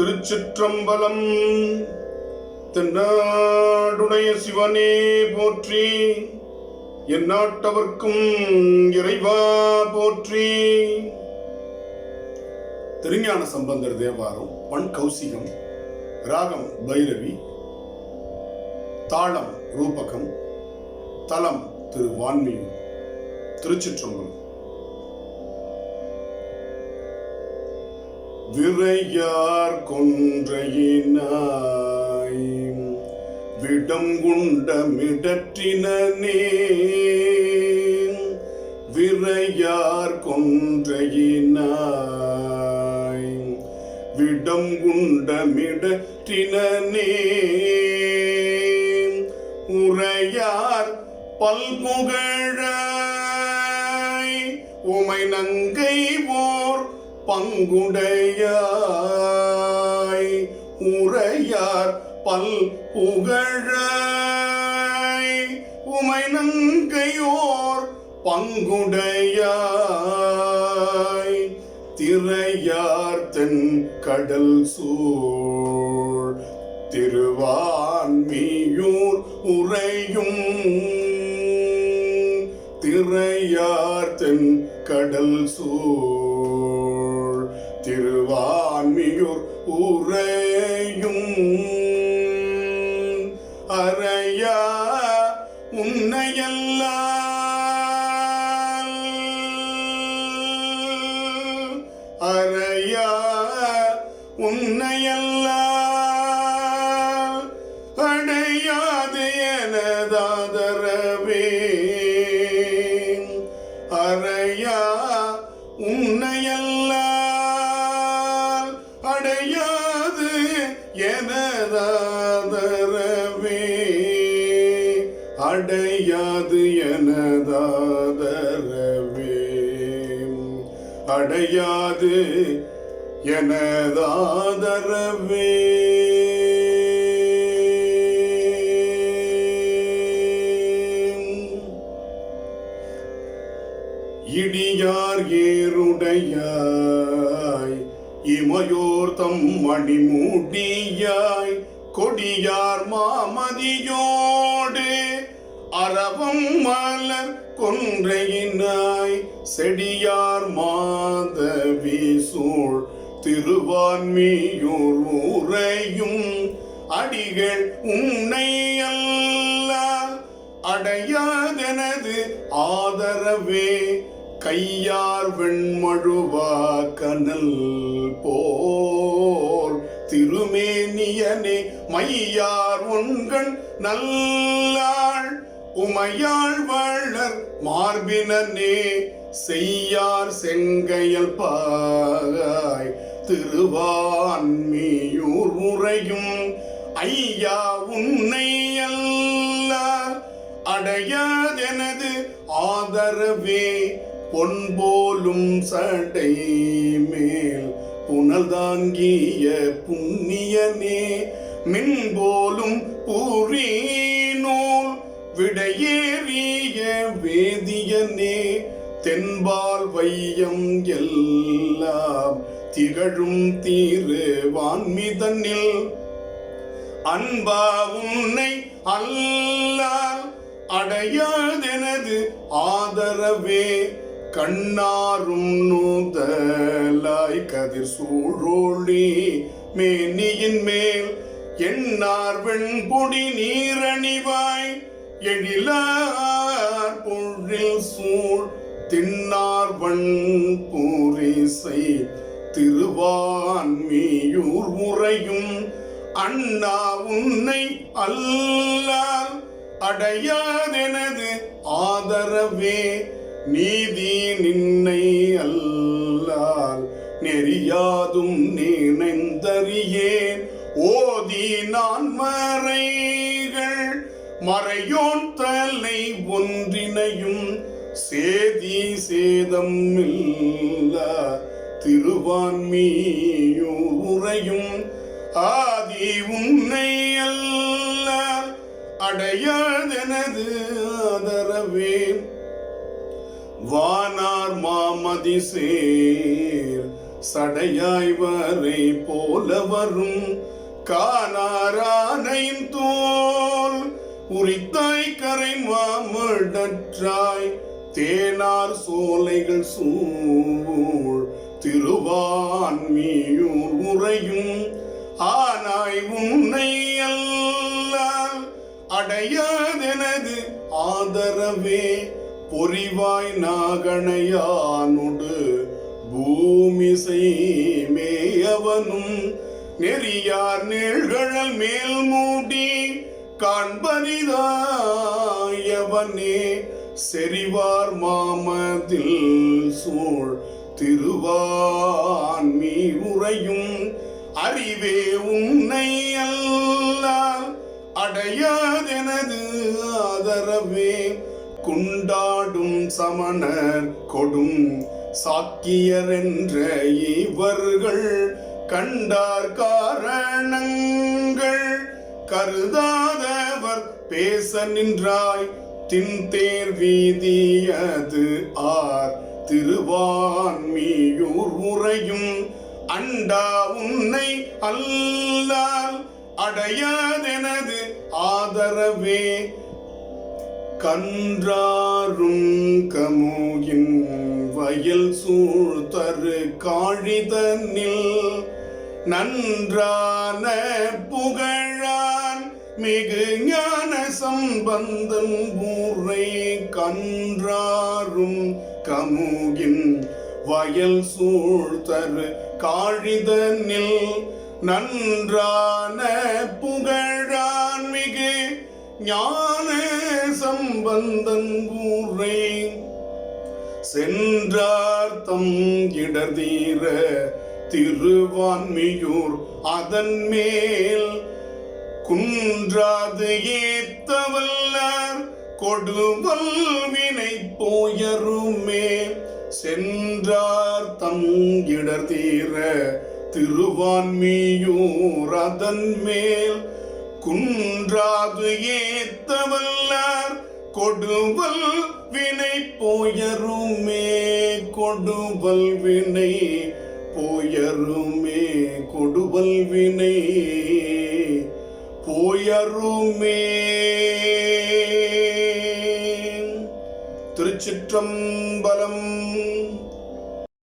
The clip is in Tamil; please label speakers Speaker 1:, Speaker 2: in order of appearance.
Speaker 1: திருச்சிற்றம்பலம். தென்னாடுடைய சிவனே போற்றி எந்நாட்டவர்க்கும் இறைவா போற்றி. திருஞான சம்பந்தர் தேவாரம் பண் கௌசிகம் ராகம் பைரவி தாளம் ரூபகம் தலம் திரு வான்மியூர் திருச்சிற்றம்பலம். விரையார் கொன்றையினாய். விடம் குண்ட மிடற்றினே விரையார் கொன்றையினாய். விடம் குண்ட மிடற்றினே உரையார் பல்புகழ. உமை நங்கை போ பங்குடையாய் உரையார் பல் புகழாய். உமை நங்கையோர் பங்குடையாய். திரையார் தென் கடல் சூழ். திருவான்மியூர் உரையும் திரையார் தென் கடல் சூழ். அறையா உன்னையல்லால் அடையாது எனதாதரவே அறையா உன்னையல்லால் அடையாது எனதாதரவே. இடியார் ஏருடையாய் இமையோர் தம் மணிமூடியாய் கொடியார் மாமதியோடு அரவம் மலர் கொன்றையினாய் செடியார் மாதவி சூழ் திருவான்மியூர் ஊரையும் அடிகள் உன்னை அல்ல. அடையாதெனது ஆதரவே கையார் வெண்மழுவா கனல் போர் திருமேனியனே மையார் உண்கண் நல்லாள் உமையாள் வளர் மார்பினனே செய்யார் செங்கையல் பாகாய் திருவான்மியூர் முறையும் ஐயா உன்னை அல்ல அடையாதெனது ஆதரவே பொன் போலும் சடை மேல் புனல் தாங்கிய புண்ணியனே மின் போலும் பூரி நூல் விடையேறிய வேதியனே தென்பால் வையம் எல்லாம் திகழும் தீரு வான்மிதனில். அன்பா உன்னை அல்லால் அடையாதெனது ஆதரவே கண்ணாரும் நூதலாய் கதிர் சூழோழி மேனியின் மேல் எண்ணார் வெண்பொடி நீரணிவாய் எழிலார் பொழில் சூழ் தின்னார் வண் பூரிசை திருவான்மியூர் முறையும் அண்ணா உன்னை அல்லால் அடையாதெனது ஆதரவே நீதி நின்னை அல்லால் நெறியாதும் நினைந்தறியேன் ஓதி நான் மறை மறையோன் தலை ஒன்றினையும் சேதி சேதம் இல்லா. திருவான்மியூரையும் ஆதி உன்னை அல்ல. அடையாதெனது ஆதரவே வானார் மாமதி சேர் சடையாய் வரை போல வரும். காணாரானையின் தூ உரித்தாய் கரை மாமடற்றாய் தேனார் சோலைகள் சூழ் திருவான்மியூர் முறையும் ஆனாய் உன்னை அல்லால் அடையாதெனது ஆதரவே பொறிவாய் நாகணையானொடு பூமிசை மேயவனும் நெறியார் நீழ்கழல் மேல் மூடி காண்பரிதாயவனே செறிவார் மாமதில் சூழ் திருவான்மீ உறையும் அறிவே உன்னை அல்லால் அடையாதெனது ஆதரவே குண்டாடும் சமணர் கொடும் சாக்கியர் என்ற இவர்கள் கண்டார் காரண கருதாதவர் பேச நின்றாய் தின்தேர் வீதியது ஆர். திருவான்மியூர் உறையும் அண்டா உன்னை அல்லால் அடையாதெனது ஆதரவே. கன்றாரும் கமுகின் வயல் சூழ்தரு காழிதனில் நன்றான புகழான் மிகு ஞான சம்பந்தம் ஊரை கன்றாரும் கமுகின் வயல் சூழ்தரு காழிதனில். நன்றான புகழான் மிகு ஞான சம்பந்தங்கூரை சென்றார் தம் இடதீர திருவான்மியூர் அதன் மேல் குன்றாது ஏத்தவல்லார் கொடுவல் வினை போயருமே. சென்றார் தம் தீர திருவான்மியூர் அதன் மேல் குன்றாது ஏத்தவல்லார் கொடுவல் வினை போயருமே. கொடுவல் வினை போயருமே கொடுவல் வினை. போயருமே. திருச்சிற்றம்பலம்